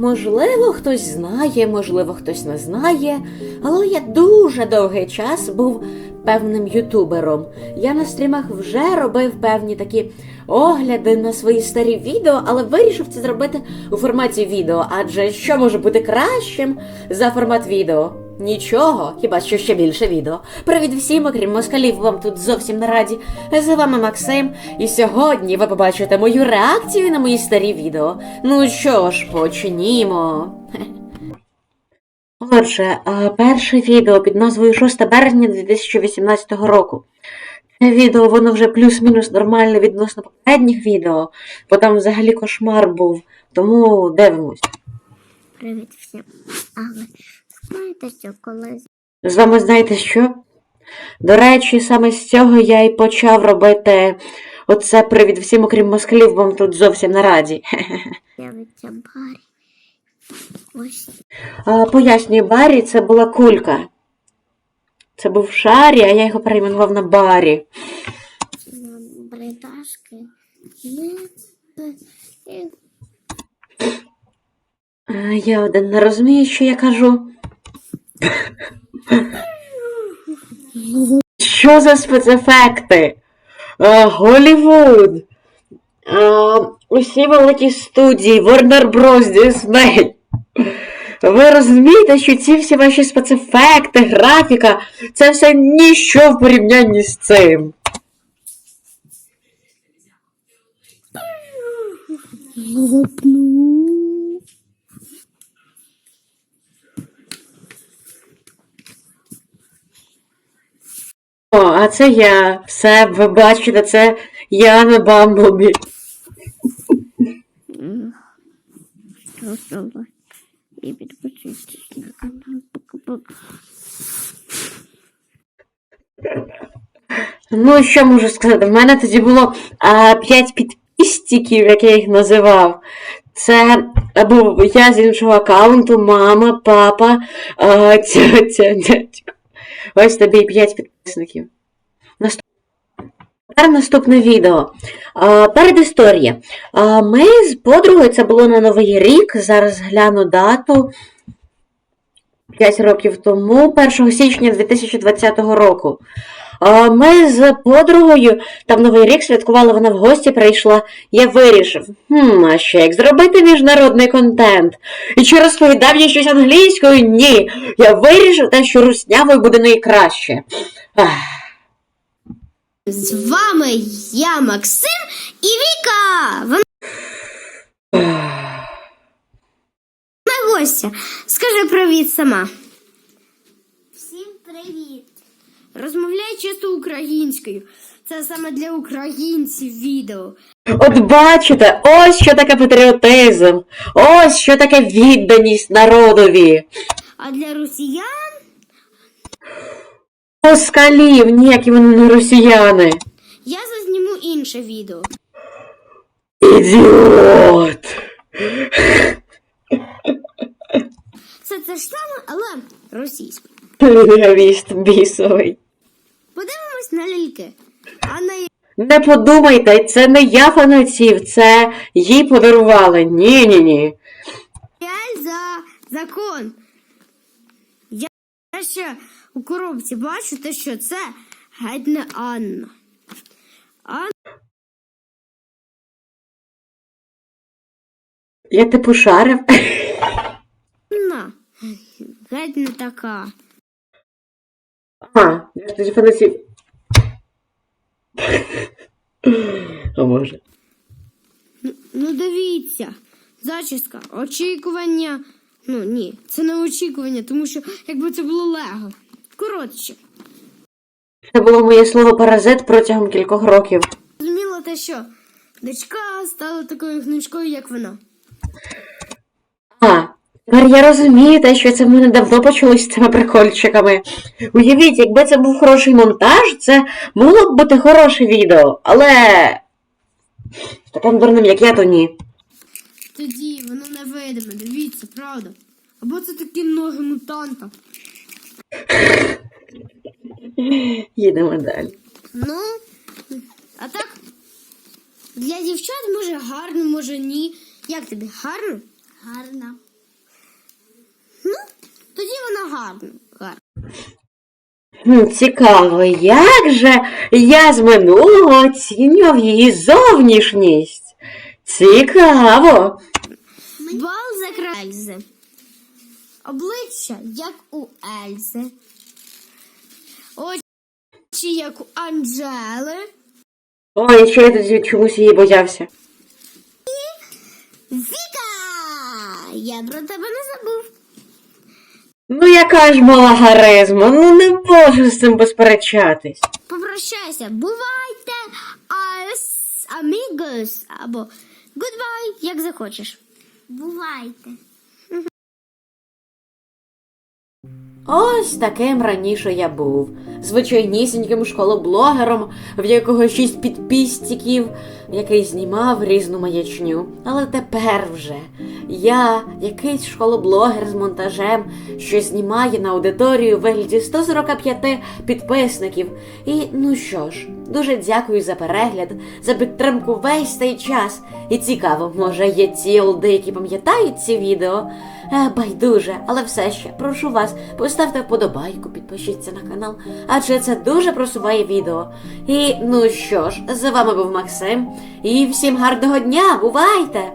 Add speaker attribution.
Speaker 1: Можливо, хтось знає, можливо, хтось не знає, але я дуже довгий час був певним ютубером. Я на стрімах вже робив певні такі огляди на свої старі відео, але вирішив це зробити у форматі відео. Адже що може бути кращим за формат відео? Нічого, хіба що ще більше відео. Привіт всім, окрім москалів, вам тут зовсім не раді. З вами Максим, і сьогодні ви побачите мою реакцію на мої старі відео. Ну що ж, почнімо. Отже, перше відео під назвою 6 березня 2018 року. Це відео воно вже плюс-мінус нормальне відносно попередніх відео, бо там взагалі кошмар був. Тому дивимось.
Speaker 2: Привіт всім. Знаєте, що колись
Speaker 1: З вами знаєте що? До речі, саме з цього я і почав робити оце привід всім, окрім москалів, вам тут зовсім не раді.
Speaker 2: з'явиться Барі. Ось
Speaker 1: А, Пояснюю, Барі це була кулька. Це був Шарі, а я його перейменував на Барі.
Speaker 2: на
Speaker 1: А, Я один не розумію, що я кажу. Що за спецефекти? А, Голівуд. Усі великі студії, Warner Bros. Disney. Ви розумієте, що ці всі ваші спецефекти, графіка, це все ніщо в порівнянні з цим.
Speaker 2: лопну.
Speaker 1: О, а це я. Все, ви бачите, це я на.
Speaker 2: Голосувай. І.
Speaker 1: Ну, що можу сказати? В мене тоді було а, 5 підписників, як я їх називав. Це був я з іншого аккаунту, мама, папа, а, тьотя, дядько. Ось тобі 5 підписників. Тепер наступне відео. А, передісторія. Ми з подругою, це було на Новий рік, зараз гляну дату. 5 років тому, 1 січня 2020 року. Ми з подругою там Новий рік святкували, вона в гості прийшла. Я вирішив, хм, а ще як зробити міжнародний контент. І чи розповідав я щось англійською? Ні. Я вирішив те, що руснявою буде найкраще. Ах.
Speaker 2: З вами я, Максим і Віка. Вона гостя. Скажи привіт сама. Всім привіт. Розмовляй чисто українською. Це саме для українців відео.
Speaker 1: От бачите, ось що таке патріотизм, ось що таке відданість народові.
Speaker 2: А для росіян
Speaker 1: Москалів, ніякі вони не росіяни.
Speaker 2: я зазніму інше відео.
Speaker 1: Ідіот.
Speaker 2: Це те ж саме, але російською.
Speaker 1: Реаліст бісовий.
Speaker 2: Подивимось на ляльки. А на
Speaker 1: Не подумайте, це не я фанатів, це їй подарували. Ні, ні, ні.
Speaker 2: Реаль за закон. Я ще у коробці бачу те, що це геть не Анна.
Speaker 1: Я типу шарив.
Speaker 2: Анна геть не така.
Speaker 1: А, я ж тоді фанатів. О боже.
Speaker 2: Ну дивіться, зачіска, очікування. Ну ні, це не очікування, тому що якби це було лего. Коротше,
Speaker 1: Це було моє слово паразит протягом кількох років.
Speaker 2: зрозуміло те, що дочка стала такою гнучкою, як вона.
Speaker 1: А, тепер я розумію те, що це в мене давно почалось з цими прикольчиками. Уявіть, якби це був хороший монтаж, це могло б бути хороше відео, але з таким дурним, як я, то ні.
Speaker 2: Тоді воно невидиме, дивіться, правда. Або це такі ноги мутанта.
Speaker 1: Їдемо далі.
Speaker 2: Ну, а так для дівчат може гарно, може ні. Як тобі? Гарно? Гарно. Ну, тоді
Speaker 1: вона гарна. гарна. Цікаво, як же я з минулого оцінював її зовнішність. Цікаво.
Speaker 2: Бал за крайзи. Обличчя, як у Ельзи. Очі, як у Анджели.
Speaker 1: Ой, що я тоді чомусь її боявся.
Speaker 2: Віка! Я про тебе не забув.
Speaker 1: Ну яка ж мала харизма, ну не можу з цим посперечатись.
Speaker 2: Попрощайся. Бувайте, ас, амігос, або goodbye, як захочеш. Бувайте.
Speaker 1: Ось таким раніше я був. Звичайнісіньким школоблогером, в якого шість підписчиків, який знімав різну маячню. Але тепер вже я якийсь школоблогер з монтажем, що знімає на аудиторію вигляді 145 підписників. І ну що ж, дуже дякую за перегляд, за підтримку весь цей час. І цікаво, може є ті олди, пам'ятають ці відео. Е, байдуже, але все ще прошу вас, поставте вподобайку, підпишіться на канал, адже це дуже просуває відео. І ну що ж, з вами був Максим, і всім гарного дня, бувайте!